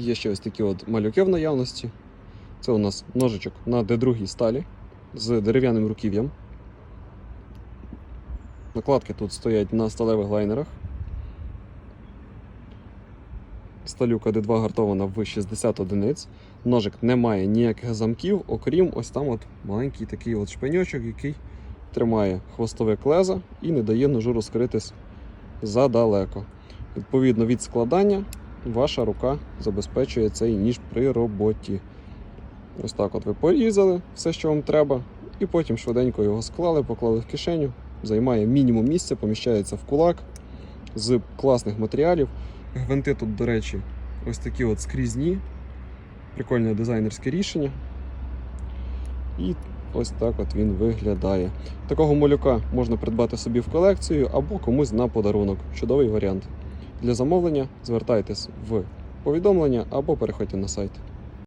Є ще ось такі от малюки в наявності. Це у нас ножичок на D2 сталі з дерев'яним руків'ям. Накладки тут стоять на сталевих лайнерах. Сталюка D2 гартована в 60 одиниць. Ножик не має ніяких замків, окрім ось там от маленький такий от шпиньочок, який тримає хвостове клеза і не дає ножу розкритись задалеко. Відповідно від складання ваша рука забезпечує цей ніж при роботі. Ось так от ви порізали все, що вам треба, і потім швиденько його склали, поклали в кишеню. Займає мінімум місця, поміщається в кулак з класних матеріалів. Гвинти тут, до речі, ось такі от скрізні. Прикольне дизайнерське рішення. І ось так от він виглядає. Такого малюка можна придбати собі в колекцію або комусь на подарунок. Чудовий варіант. Для замовлення звертайтесь в повідомлення або переходьте на сайт.